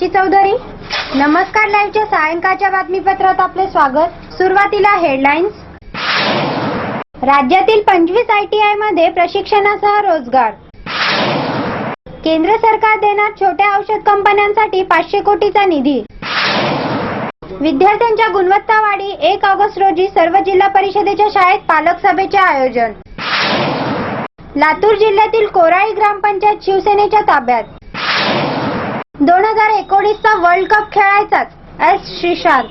प्राची चौधरी. नमस्कार लाईव्हच्या सायंकाळच्या बातमीपत्रात आपले स्वागत. सुरुवातीला हेडलाईन्स. राज्यातील पंचवीस आयटीआयमध्ये प्रशिक्षणासह रोजगार. केंद्र सरकार देणार छोट्या औषध कंपन्यांसाठी पाचशे कोटीचा निधी. विद्यार्थ्यांच्या गुणवत्ता वाढी एक ऑगस्ट रोजी सर्व जिल्हा परिषदेच्या शाळेत पालक सभेचे आयोजन. लातूर जिल्ह्यातील कोराळी ग्रामपंचायत शिवसेनेच्या ताब्यात. दोन हजार एकोणीसचा वर्ल्ड कप खेळायचाच एस श्रीशांत.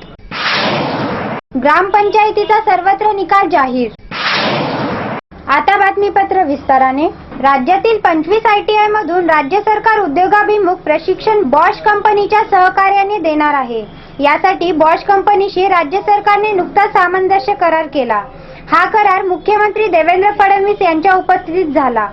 ग्रामपंचायतीचा सर्वत्र निकाल जाहीर. आता बातमीपत्र विस्ताराने. राज्यातील पंचवीस आयटीआय मधून राज्य सरकार उद्योगाभिमुख प्रशिक्षण बॉश कंपनीच्या सहकार्याने देणार आहे. यासाठी बॉश कंपनीशी राज्य सरकारने नुकताच सामंजस्य करार केला. हा करार मुख्यमंत्री देवेंद्र फडणवीस यांच्या उपस्थितीत झाला.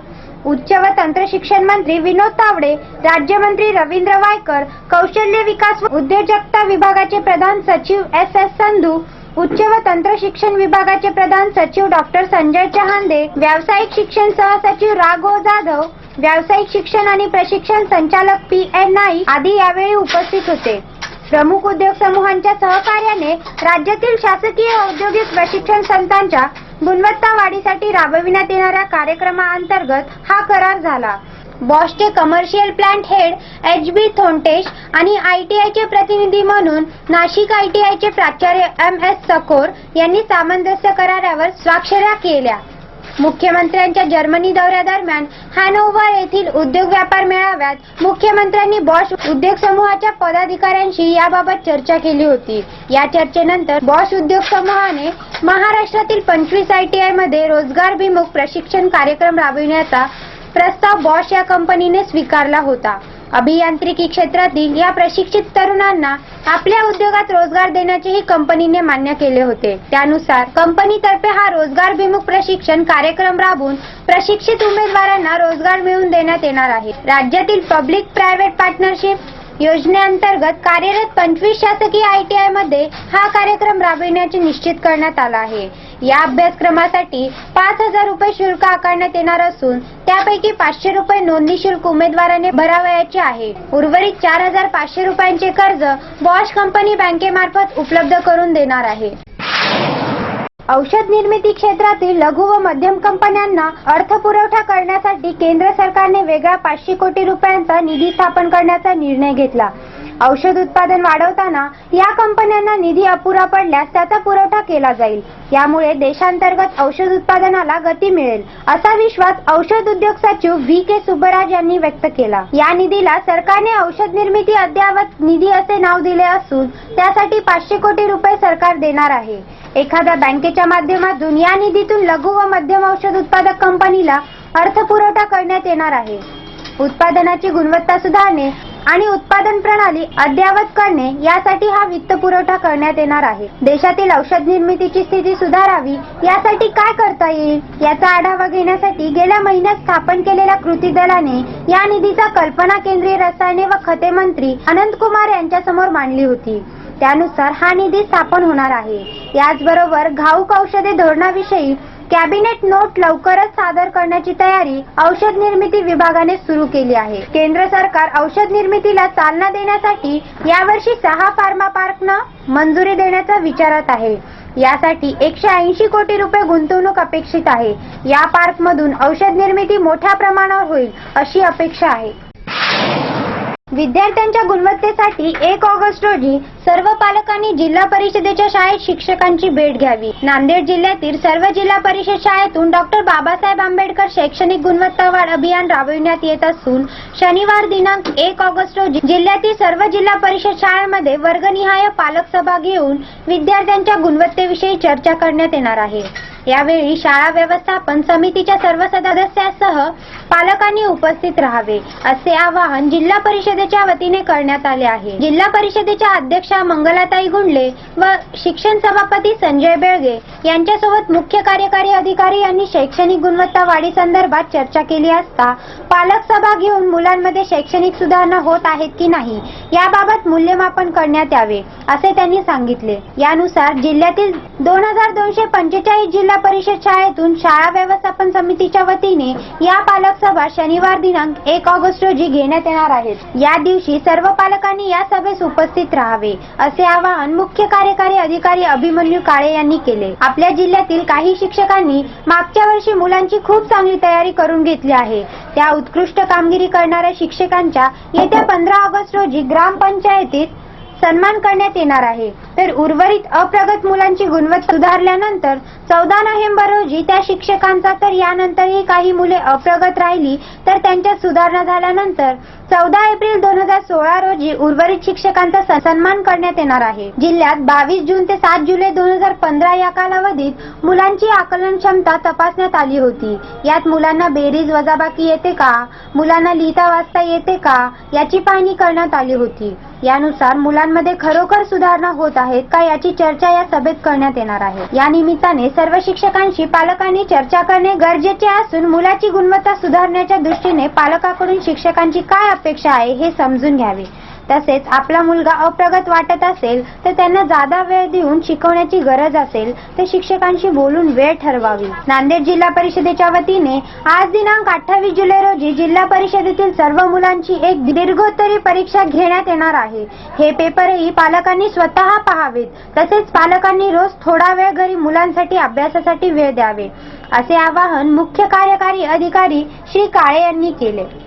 उच्च व तंत्र शिक्षण मंत्री विनोद तावडे राज्यमंत्री रवींद्र वायकर कौशल्य विकास व उद्योजकता विभागाचे प्रधान सचिव एस एस संधू उच्च व तंत्र शिक्षण विभागाचे प्रधान सचिव डॉक्टर संजय चहांदे व्यावसायिक शिक्षण सहसचिव राघव जाधव व्यावसायिक शिक्षण आणि प्रशिक्षण संचालक पी एन नाईक आदी यावेळी उपस्थित होते. प्रमुख उद्योग समूहांच्या सहकार्याने राज्यातील शासकीय औद्योगिक प्रशिक्षण संस्थांच्या गुणवत्ता वाढीसाठी राबविण्यात येणाऱ्या कार्यक्रमाअंतर्गत हा करार झाला. बॉशचे commercial plant head H B Thontesh आणि आय टी आयचे प्रतिनिधी म्हणून नाशिक आय टी आयचे प्राचार्य एम एस सकोर यांनी सामंजस्य करारावर स्वाक्षऱ्या केल्या. मुख्यमंत्र्यांच्या जर्मनी दौऱ्यादरम्यान हॅनोव्हर येथील उद्योग व्यापार मेळाव्यात मुख्यमंत्र्यांनी बॉश उद्योग समूहाच्या पदाधिकाऱ्यांशी याबाबत चर्चा केली होती. या चर्चेनंतर बॉश उद्योग समूहाने महाराष्ट्रातील पंचवीस आयटीआयमध्ये रोजगारभिमुख प्रशिक्षण कार्यक्रम राबविण्याचा प्रस्ताव बॉश या कंपनीने स्वीकारला होता. अभियांत्रिकी क्षेत्रातील या प्रशिक्षित तरुणांना आपल्या उद्योगात रोजगार देण्याचेही कंपनीने मान्य केले होते. त्यानुसार कंपनीतर्फे हा रोजगारभिमुख प्रशिक्षण कार्यक्रम राबवून प्रशिक्षित उमेदवारांना रोजगार मिळवून देण्यात येणार आहे. राज्यातील पब्लिक प्रायव्हेट पार्टनरशिप योजनेअंतर्गत कार्यरत पंचवीस शासकीय आय टी मध्ये हा कार्यक्रम राबविण्याचे निश्चित करण्यात आला आहे. या अभ्यासक्रमासाठी पाच हजार रुपये शुल्क आकारण्यात येणार असून त्यापैकी पाचशे रुपये नोंदणी शुल्क उमेदवाराने भरावयाचे आहे. उर्वरित चार हजार पाचशे रुपयांचे कर्ज बॉश कंपनी बँकेमार्फत उपलब्ध करून देणार आहे. औषध निर्मिती क्षेत्रातील लघु व मध्यम कंपन्यांना अर्थपुरवठा करण्यासाठी केंद्र सरकारने वेगळा पाचशे कोटी रुपयांचा निधी स्थापन करण्याचा निर्णय घेतला. औषध उत्पादन वाढवताना या कंपन्यांना निधी अपुरा पडल्यास त्याचा पुरवठा केला जाईल. यामुळे देशांतर्गत औषध उत्पादनाला गती मिळेल असा विश्वास औषध उद्योग सचिव व्ही के सुब्बराज यांनी व्यक्त केला. या निधीला सरकारने औषध निर्मिती अद्ययावत निधी असे नाव दिले असून त्यासाठी पाचशे कोटी रुपये सरकार देणार आहे. एखाद्या बँकेच्या माध्यमातून या निधीतून लघु व मध्यम औषध उत्पादक कंपनीला अर्थपुरवठा करण्यात येणार आहे. उत्पादनाची गुणवत्ता सुधारणे आणि उत्पादन प्रणाली अद्ययावत करणे यासाठी हा वित्त पुरवठा करण्यात येणार आहे. देशातील औषध निर्मितीची स्थिती सुधारावी यासाठी काय करता येईल याचा आढावा घेण्यासाठी गेल्या महिन्यात स्थापन केलेल्या कृती दलाने या निधीचा कल्पना केंद्रीय रसायने व खते मंत्री अनंत कुमार यांच्यासमोर मांडली होती. त्यानुसार हा निधी स्थापन होणार आहे. याचबरोबर घाऊक औषधे धोरणाविषयी कॅबिनेट नोट लवकरच सादर करण्याची तयारी औषध निर्मिती विभागाने सुरू केली आहे. केंद्र सरकार औषध निर्मितीला चालना देण्यासाठी यावर्षी सहा फार्मा पार्कना मंजुरी देण्याचा विचारात आहे. यासाठी एकशे ऐंशी कोटी रुपये गुंतवणूक अपेक्षित आहे. या पार्कमधून औषध निर्मिती मोठ्या प्रमाणावर होईल अशी अपेक्षा आहे. विद्यार्थ्यांच्या गुणवत्तेसाठी एक ऑगस्ट रोजी सर्व पालकांनी जिल्हा परिषदेच्या शाळेत शिक्षकांची भेट घ्यावी. नांदेड जिल्ह्यातील सर्व जिल्हा परिषद शाळेतून डॉक्टर बाबासाहेब आंबेडकर शैक्षणिक गुणवत्ता वाढ अभियान राबविण्यात येत असून शनिवार दिनांक एक ऑगस्ट रोजी जिल्ह्यातील सर्व जिल्हा परिषद शाळांमध्ये वर्गनिहाय पालक सभा घेऊन विद्यार्थ्यांच्या गुणवत्तेविषयी चर्चा करण्यात येणार आहे. यावेळी शाळा व्यवस्थापन समितीच्या सर्व सदस्यांसह पालकांनी उपस्थित राहावे असे आवाहन जिल्हा परिषदेच्या वतीने करण्यात आले आहे. जिल्हा परिषदेच्या अध्यक्षा मंगलाताई गुंडले व शिक्षण सभापती संजय बेळगे यांच्यासोबत मुख्य कार्यकारी अधिकारी यांनी शैक्षणिक गुणवत्ता वाढी संदर्भात चर्चा केली असता पालक सभा घेऊन मुलांमध्ये शैक्षणिक सुधारणा होत आहेत की नाही याबाबत मूल्यमापन करण्यात यावे असे त्यांनी सांगितले. यानुसार जिल्ह्यातील दोन हजार दोनशे पंचेचाळीस जिल्हा परिषद शाळेतून शाळा व्यवस्थापन समितीच्या वतीने या पालक सभा शनिवार दिनांक एक ऑगस्ट रोजी घेण्यात येणार आहेत. या दिवशी सर्व पालकांनी या सभेस उपस्थित राहावे असे आवाहन मुख्य कार्यकारी अधिकारी अभिमन्यू काळे यांनी केले. आपल्या जिल्ह्यातील काही शिक्षकांनी मागच्या वर्षी मुलांची खूप चांगली तयारी करून घेतली आहे. त्या उत्कृष्ट कामगिरी करणाऱ्या शिक्षकांच्या येत्या पंधरा ऑगस्ट रोजी ग्रामपंचायतीत सन्मान करण्यात येणार आहे. तर उर्वरित अप्रगत मुलांची गुणवत्ता सुधारल्यानंतर चौदा नोव्हेंबर रोजी त्या शिक्षकांचा तर यानंतरही काही मुले अप्रगत राहिली तर त्यांच्यात सुधारणा झाल्यानंतर चौदा एप्रिल दोन हजार सोळा रोजी उर्वरित शिक्षकांचा सन्मान करण्यात येणार आहे. जिल्ह्यात बावीस जून ते सात जुलै दोन हजार पंधरा या कालावधीत मुलांची आकलन क्षमता तपासण्यात आली होती. यात मुलांना बेरीज वजाबाकी येते का? मुलांना लिहिता वाचता येते का? याची पाहणी करण्यात आली होती. यानुसार मुलांमध्ये खरोखर सुधारणा होत आहेत का याची चर्चा या सभेत करण्यात येणार आहे. या निमित्ताने सर्व शिक्षकांशी पालकांनी चर्चा करणे गरजेचे असून मुलाची गुणवत्ता सुधारण्याच्या दृष्टीने पालकाकडून शिक्षकांची काय अपेक्षा आहे हे समजून घ्यावे. तसेच आपला मुलगा अप्रगत वाटत असेल तर त्यांना जादा वेळ देऊन शिकवण्याची गरज असेल तर शिक्षकांशी बोलून वेळ ठरवावी. नांदेड जिल्हा परिषदेच्या वतीने आज दिनांक अठ्ठावीस जुलै रोजी जिल्हा परिषदेतील सर्व मुलांची एक दीर्घोत्तरी परीक्षा घेण्यात येणार आहे. हे पेपरही पालकांनी स्वतः पहावेत. तसेच पालकांनी रोज थोडा वेळ घरी मुलांसाठी अभ्यासासाठी वेळ द्यावे. असे आवाहन मुख्य कार्यकारी अधिकारी श्री काळे यांनी केले.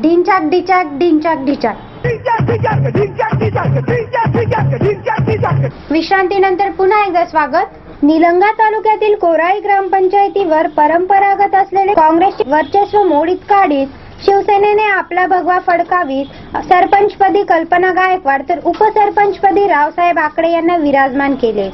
डिंचाक डिचाक डिंचाक डिचाक विश्रांतीनंतर पुन्हा एकदा स्वागत. निलंगा तालुक्यातील कोराळी ग्रामपंचायतीवर परंपरागत असलेले काँग्रेसचे वर्चस्व मोडीत काढीत शिवसेनेने आपला भगवा फडकावीत. सरपंचपदी कल्पना गायकवाड तर उपसरपंचपदी रावसाहेब आकडे यांना विराजमान केले.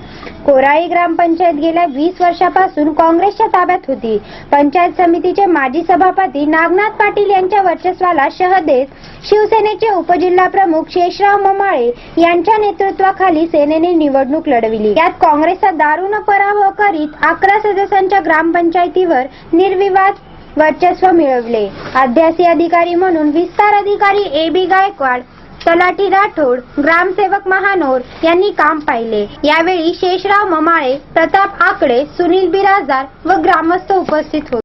कोराळी ग्रामपंचायत गेल्या वीस वर्षापासून काँग्रेसच्या ताब्यात होती. पंचायत समितीचे माजी सभापती नागनाथ पाटील यांच्या वर्चस्वाला शह देत शिवसेनेचे उपजिल्हा प्रमुख शेषराव ममाळे यांच्या नेतृत्वाखाली सेनेने निवडणूक लढविली. यात काँग्रेसचा दारुण पराभव करीत अकरा सदस्यांच्या ग्रामपंचायतीवर निर्विवाद वर्चस्व मिळवले. अध्यासी अधिकारी म्हणून विस्तार अधिकारी ए बी गायकवाड तलाठी राठोड ग्रामसेवक महानोर यांनी काम पाहिले. यावेळी शेषराव ममाळे प्रताप आकडे सुनील बिराजदार व ग्रामस्थ उपस्थित होते.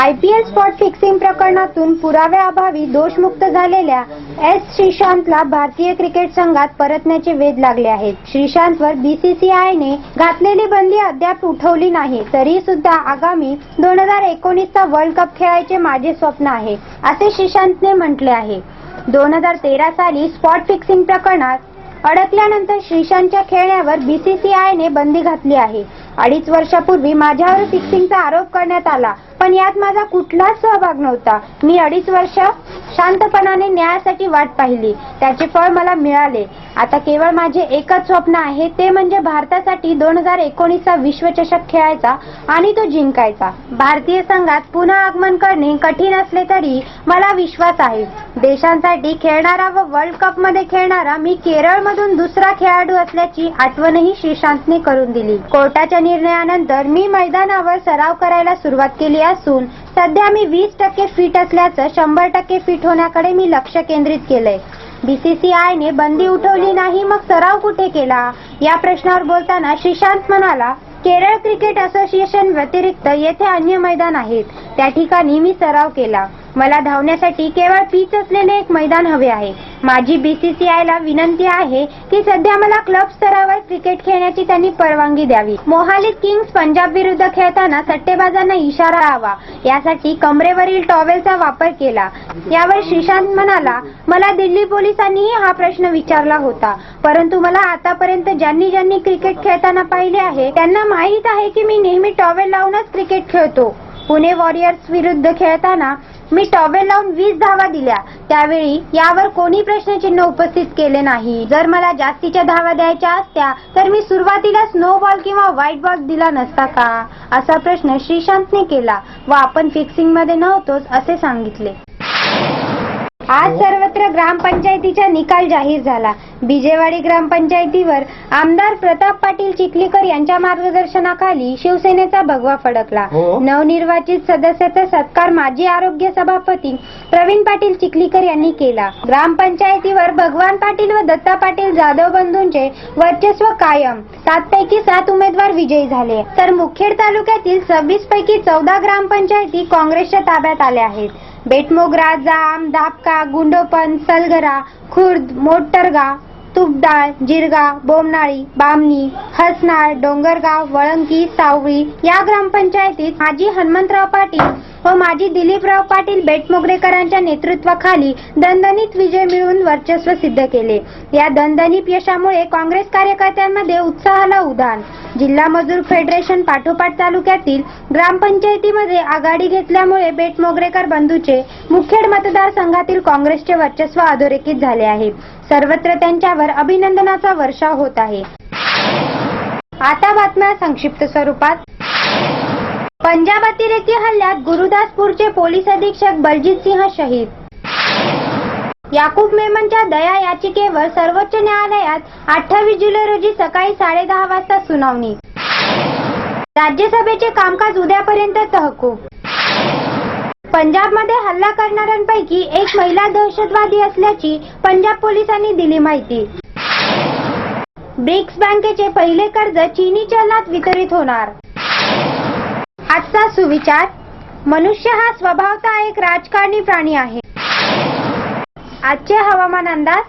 आयपीएल स्पॉट फिक्सिंग प्रकरणातून पुराव्याअभावी दोषमुक्त झालेल्या एस श्रीशांतला भारतीय क्रिकेट संघात परतण्याचे वेध लागले आहेत. श्रीशांतवर बीसीसीआयने घातलेली बंदी अद्याप उठवली नाही तरी सुद्धा आगामी दोन हजार एकोणीसचा वर्ल्ड कप खेळायचे माझे स्वप्न आहे असे श्रीशांतने म्हटले आहे. दोन हजार तेरा साली स्पॉट फिक्सिंग प्रकरणात अडकल्यानंतर श्रीशांतच्या खेळण्यावर बीसीसीआयने बंदी घातली आहे. अडीच वर्षापूर्वी माझ्यावर फिक्सिंगचा आरोप करण्यात आला पण यात माझा कुठलाच सहभाग नव्हता. मी अडीच वर्ष शांतपणाने न्यायासाठी वाट पाहिली. त्याचे फळ मला मिळाले. आता केवळ माझे एकच स्वप्न आहे ते म्हणजे भारतासाठी दोन हजार एकोणीसचा विश्वचषक खेळायचा आणि तो जिंकायचा. भारतीय संघात पुन्हा आगमन करणे कठीण असले तरी मला विश्वास आहे. देशांसाठी खेळणारा व वर्ल्ड कपमध्ये खेळणारा मी केरळमधून दुसरा खेळाडू असल्याची आठवणही श्रीशांतने करून दिली. कोर्टाच्या निर्णयानंतर मी मैदानावर सराव करायला सुरुवात केली असून सध्या मी वीस टक्के फिट असल्याचं शंभर टक्के फिट होण्याकडे मी लक्ष केंद्रित केलंय. बीसीसीआयने बंदी उठवली नाही मग सराव कुठे केला? या प्रश्नावर बोलताना श्रीशांत म्हणाला केरळ क्रिकेट असोसिएशन व्यतिरिक्त येथे अन्य मैदान आहेत. त्या ठिकाणी मी सराव केला. मला धावण्यासाठी केवळ पीच असलेले एक मैदान हवे आहे. माझी बीसीसीआय ला विनंती आहे की सध्या मला क्लब स्तरावर क्रिकेट खेळण्याची त्यांनी परवानगी द्यावी. मोहालीत किंग्स पंजाब विरुद्ध खेळताना सट्टेबाजांना इशारा हवा यासाठी कमरेवरील टॉवेलचा वापर केला. यावर श्रीशांत म्हणाला मला दिल्ली पोलिसांनीही हा प्रश्न विचारला होता. परंतु मला आतापर्यंत ज्यांनी ज्यांनी क्रिकेट खेळताना पाहिले आहे त्यांना माहीत आहे की मी नेहमी टॉवेल लावूनच क्रिकेट खेळतो. पुणे वॉरियर्स विरुद्ध खेळताना मी टॉवेल लावून वीस धावा दिल्या. त्यावेळी यावर कोणी प्रश्नचिन्ह उपस्थित केले नाही. जर मला जास्तीच्या धावा द्यायच्या असत्या तर मी सुरुवातीला स्नो बॉल किंवा व्हाईट बॉल दिला नसता का? असा प्रश्न श्रीशांतने केला व आपण फिक्सिंगमध्ये नव्हतोच असे सांगितले. आज सर्वत्र ग्रामपंचायतीचा निकाल जाहीर झाला. बिजेवाडी ग्रामपंचायतीवर आमदार प्रताप पाटील चिखलीकर यांच्या मार्गदर्शनाखाली शिवसेनेचा भगवा फडकला. हो. नवनिर्वाचित सदस्याचा सत्कार माजी आरोग्य सभापती प्रवीण पाटील चिखलीकर यांनी केला. ग्रामपंचायतीवर भगवान पाटील व दत्ता पाटील जाधव बंधूंचे वर्चस्व कायम. सात पैकी सात उमेदवार विजयी झाले. तर मुखेड तालुक्यातील सव्वीस पैकी चौदा ग्रामपंचायती काँग्रेसच्या ताब्यात आल्या आहेत. बेटमोगरा जाम दापका गुंडोपन सलगरा खुर्द मोटरगा तुपडाळ जिरगा बोमनाळी बामणी हसनाळ डोंगरगाव वळंकी सावळी या ग्रामपंचायतीत माजी हनुमंतराव पाटील व माजी दिलीपराव पाटील बेटमोगरेकरांच्या नेतृत्वाखाली दणदणीत विजय मिळवून वर्चस्व सिद्ध केले. या दणदणीत यशामुळे काँग्रेस कार्यकर्त्यांमध्ये उत्साहाला उधाण जिल्हा मजूर फेडरेशन पाठोपाठ तालुक्यातील ग्रामपंचायतीमध्ये आघाडी घेतल्यामुळे बेटमोगरेकर बंधूचे मुखेड मतदारसंघातील काँग्रेसचे वर्चस्व अधोरेखित झाले आहे. सर्वत्र त्यांच्यावर अभिनंदनाचा वर्षाव होत आहे. आता बातम्या संक्षिप्त स्वरूपात. पंजाब अतिरेकी हल्ल्यात गुरुदासपूरचे पोलीस अधीक्षक बलजीत सिंह शहीद. याकूब मेमनच्या दया याचिकेवर सर्वोच्च न्यायालयात अठ्ठावीस जुलै रोजी सकाळी साडेदहा वाजता सुनावणी. राज्यसभेचे कामकाज उद्यापर्यंत तहकूब. पंजाबमध्ये हल्ला करणाऱ्यांपैकी एक महिला दहशतवादी असल्याची पंजाब पोलिसांनी दिली माहिती. ब्रिक्स बँकेचे पहिले कर्ज चीनी चलनात वितरित होणार. आजचा सुविचार मनुष्य हा स्वभावता एक राजकारणी प्राणी आहे. आजचे हवामान अंदाज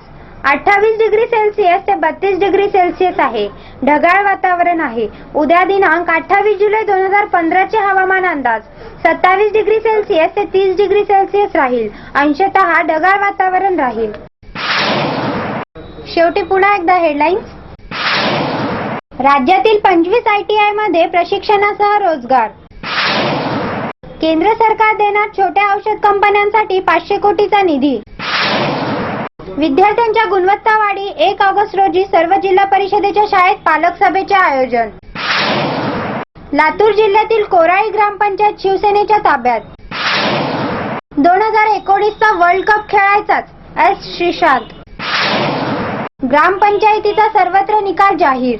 अठ्ठावीस डिग्री सेल्सिअस ते बत्तीस डिग्री सेल्सिअस आहे. ढगाळ वातावरण आहे. उद्या दिनांक अठ्ठावीस जुलै दोन हजार पंधराचे हवामान अंदाज सत्तावीस डिग्री सेल्सिअस ते तीस डिग्री सेल्सिअस राहील. अंशतः ढगाळ वातावरण राहील. शेवटी पुन्हा एकदा हेडलाईन्स राज्यातील पंचवीस आय टी आयमध्ये प्रशिक्षणासह रोजगार. केंद्र सरकार देणार छोट्या औषध कंपन्यांसाठी पाचशे कोटीचा निधी. विद्यार्थ्यांच्या गुणवत्ता वाढी एक ऑगस्ट रोजी सर्व जिल्हा परिषदेच्या शाळेत पालक सभेचे आयोजन. लातूर जिल्ह्यातील कोराळी ग्रामपंचायत शिवसेनेच्या ताब्यात. दोन हजार एकोणीसचा वर्ल्ड कप खेळायचाच एस श्रीशांत. ग्रामपंचायतीचा सर्वत्र निकाल जाहीर.